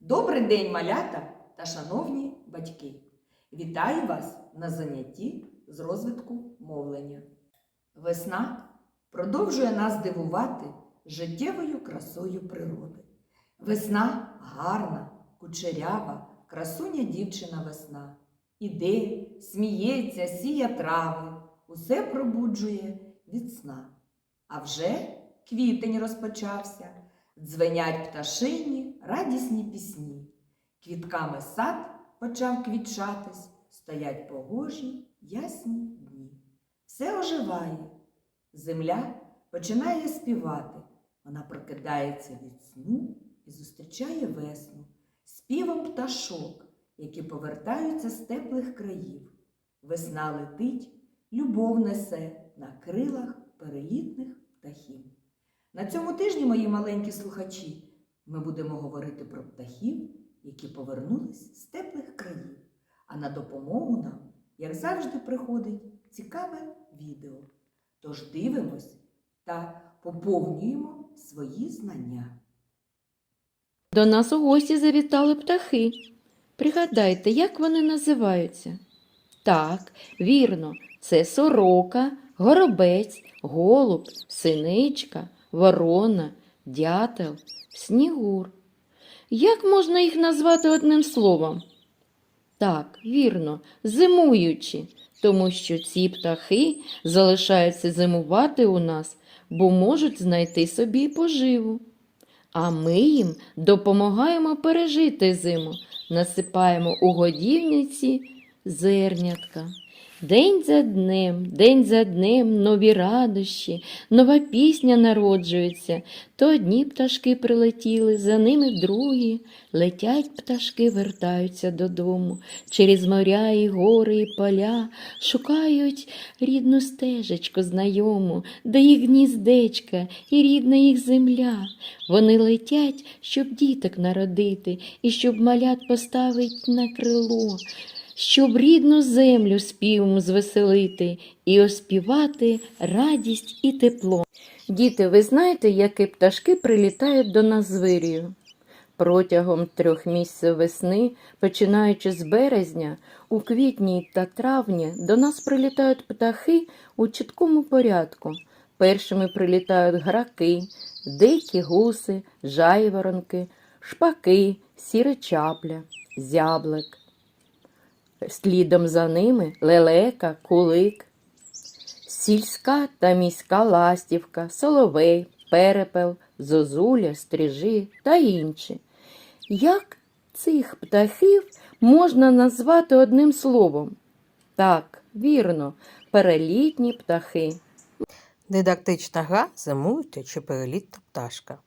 Добрий день, малята та шановні батьки! Вітаю вас на занятті з розвитку мовлення. Весна продовжує нас дивувати життєвою красою природи. Весна гарна, кучерява, красуня дівчина весна. Іде, сміється, сіє трави, усе пробуджує від сна. А вже квітень розпочався, дзвенять пташині радісні пісні. Квітками сад почав квітчатись, стоять погожі ясні дні. Все оживає, земля починає співати, вона прокидається від сну і зустрічає весну співом пташок, які повертаються з теплих країв. Весна летить, любов несе на крилах перелітних птахів. На цьому тижні, мої маленькі слухачі, ми будемо говорити про птахів, які повернулись з теплих країв. А на допомогу нам, як завжди, приходить цікаве відео. Тож дивимось та поповнюємо свої знання. До нас у гості завітали птахи. Пригадайте, як вони називаються? Так, вірно, це сорока, горобець, голуб, синичка, ворона, дятел, снігур. Як можна їх назвати одним словом? Так, вірно, зимуючі, тому що ці птахи залишаються зимувати у нас, бо можуть знайти собі поживу. А ми їм допомагаємо пережити зиму, насипаємо у годівниці зернятка. День за днем, день за днем нові радощі, нова пісня народжується. То одні пташки прилетіли, за ними другі. Летять пташки, вертаються додому. Через моря і гори, і поля шукають рідну стежечку знайому, де їх гніздечка і рідна їх земля. Вони летять, щоб діток народити, і щоб малят поставить на крило, щоб рідну землю співом звеселити і оспівати радість і тепло. Діти, ви знаєте, які пташки прилітають до нас з вирію? Протягом трьох місяців весни, починаючи з березня, у квітні та травні до нас прилітають птахи у чіткому порядку. Першими прилітають граки, дикі гуси, жайворонки, шпаки, сіра чапля, зяблик. Слідом за ними лелека, кулик, сільська та міська ластівка, соловей, перепел, зозуля, стрижі та інші. Як цих птахів можна назвати одним словом? Так, вірно, перелітні птахи. Дидактична гра зимуюча чи перелітна пташка.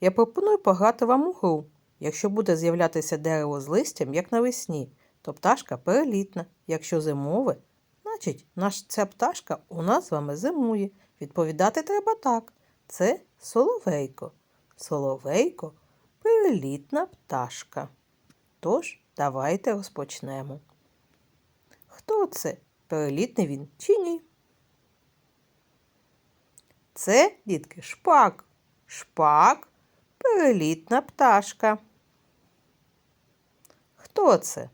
Я пропоную пограти вам у гру. Якщо буде з'являтися дерево з листям, як навесні, то пташка перелітна. Якщо зимове, значить наш ця пташка у нас з вами зимує. Відповідати треба так. Це соловейко. Соловейко перелітна пташка. Тож, давайте розпочнемо. Хто це? Перелітний він чи ні? Це, дітки, шпак. Шпак перелітна пташка. Хто це?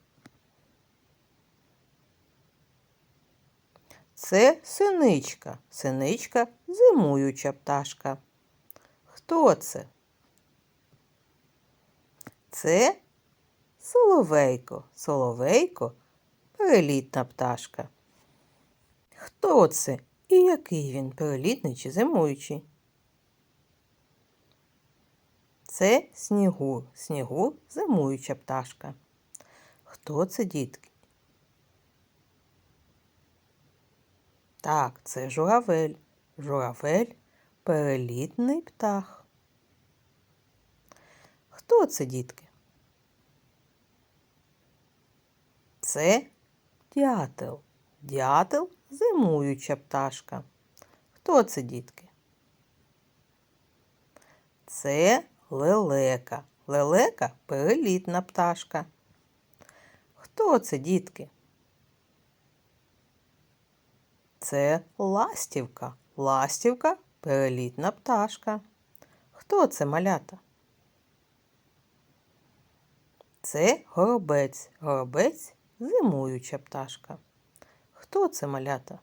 Це синичка. Синичка зимуюча пташка. Хто це? Це соловейко. Соловейко перелітна пташка. Хто це? І який він перелітний чи зимуючий? Це снігур. Снігур зимуюча пташка. Хто це дітки? Так, це журавель. Журавель перелітний птах. Хто це, дітки? Це дятел. Дятел зимуюча пташка. Хто це, дітки? Це лелека. Лелека перелітна пташка. Хто це, дітки? Це ластівка. Ластівка перелітна пташка. Хто це малята? це горобець. Горобець зимуюча пташка. Хто це малята?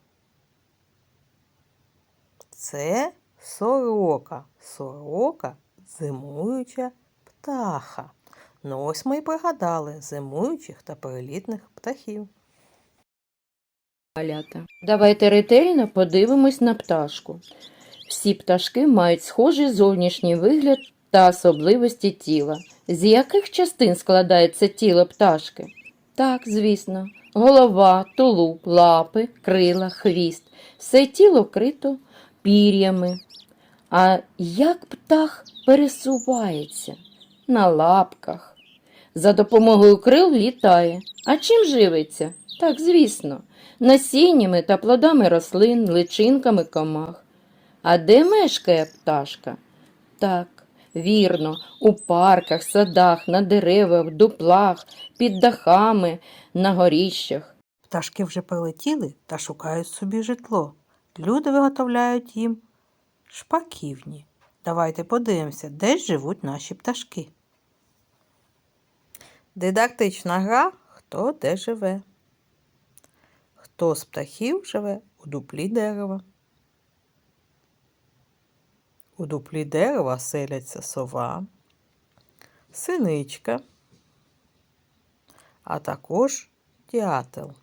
Це сорока. Сорока зимуюча птаха. Ну ось ми й пригадали зимуючих та перелітних птахів. Малята. Давайте ретельно подивимось на пташку. Всі пташки мають схожий зовнішній вигляд та особливості тіла. З яких частин складається тіло пташки? Так, звісно, голова, тулуб, лапи, крила, хвіст. Все тіло вкрито пір'ями. А як птах пересувається? На лапках. За допомогою крил літає. А чим живиться? Так, звісно, насіннями та плодами рослин, личинками комах. А де мешкає пташка? Так, вірно, у парках, садах, на деревах, дуплах, під дахами, на горіщах. Пташки вже прилетіли та шукають собі житло. Люди виготовляють їм шпаківні. Давайте подивимося, де живуть наші пташки. Дидактична гра хто де живе. Хто з птахів живе у дуплі дерева. У дуплі дерева селяться сова, синичка, а також дятел.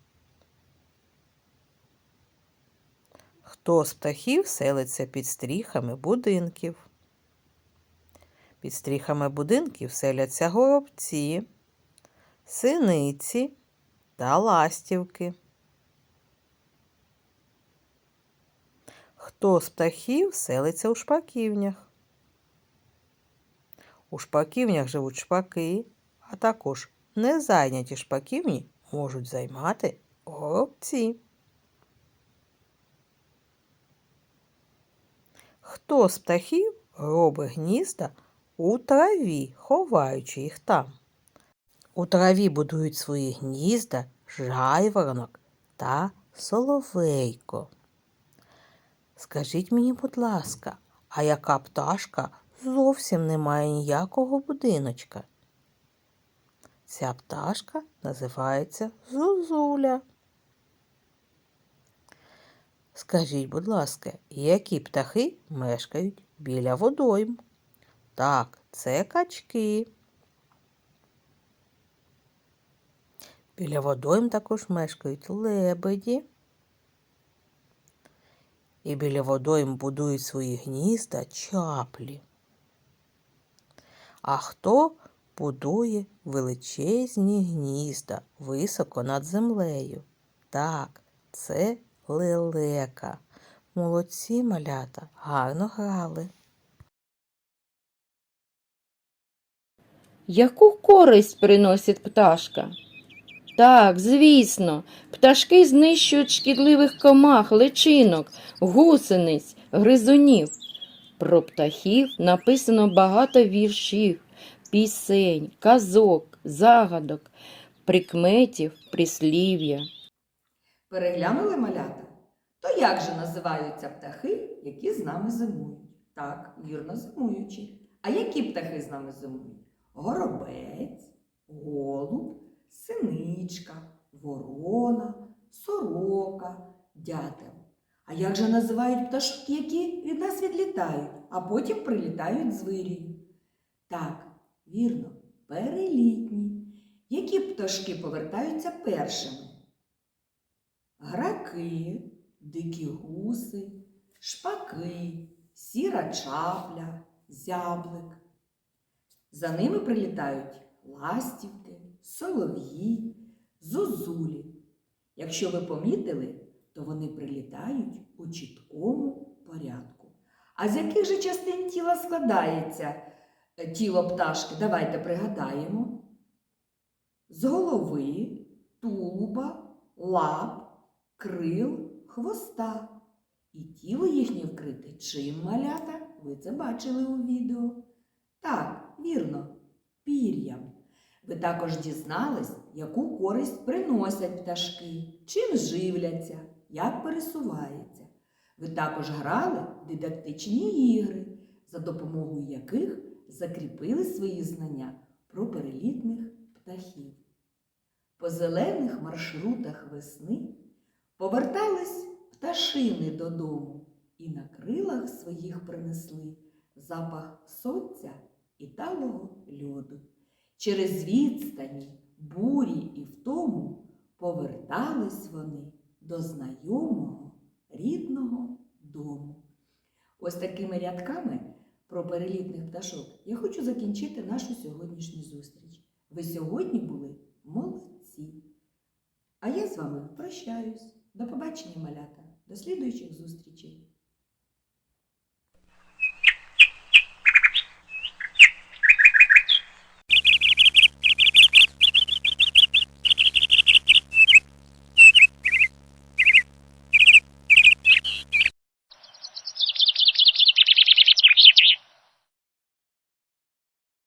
Хто з птахів селиться під стріхами будинків? Під стріхами будинків селяться горобці, синиці та ластівки. Хто з птахів селиться у шпаківнях? У шпаківнях живуть шпаки, а також незайняті шпаківні можуть займати горобці. Хто з птахів робить гнізда у траві, ховаючи їх там? У траві будують свої гнізда жайворонок та соловейко. Скажіть мені, будь ласка, а яка пташка зовсім не має ніякого будиночка? Ця пташка називається Зозуля. Скажіть, будь ласка, які птахи мешкають біля водойм? Так, це качки. Біля водойм також мешкають лебеді. І біля водойм будують свої гнізда чаплі. А хто будує величезні гнізда високо над землею? Так, це лелека. Молодці малята, гарно грали. Яку користь приносить пташка? Так, звісно, пташки знищують шкідливих комах, личинок, гусениць, гризунів. Про птахів написано багато віршів, пісень, казок, загадок, прикметів, прислів'я. Переглянули малята? То як же називаються птахи, які з нами зимують? Так, вірно, зимуючі. А які птахи з нами зимують? Горобець, голуб, синичка, ворона, сорока, дятел. А як же називають пташок, які від нас відлітають, а потім прилітають з вирію? Так, вірно, перелітні. Які пташки повертаються першими? Граки, дикі гуси, шпаки, сіра чапля, зяблик. За ними прилітають ластівки, солов'ї, зозулі. Якщо ви помітили, то вони прилітають у чіткому порядку. А з яких же частин тіла складається е, тіло пташки? Давайте пригадаємо. З голови, тулуба, лап, крил, хвоста. І тіло їхнє вкрите чим малята? Ви це бачили у відео. Так, вірно, пір'ям. Ви також дізнались, яку користь приносять пташки, чим живляться, як пересуваються. Ви також грали в дидактичні ігри, за допомогою яких закріпили свої знання про перелітних птахів. По зелених маршрутах весни повертались пташини додому і на крилах своїх принесли запах сонця і талого льоду. Через відстані, бурі і втому повертались вони до знайомого рідного дому. Ось такими рядками про перелітних пташок я хочу закінчити нашу сьогоднішню зустріч. Ви сьогодні були молодці. А я з вами прощаюсь. До побачення, малята, до слідуючих зустрічей.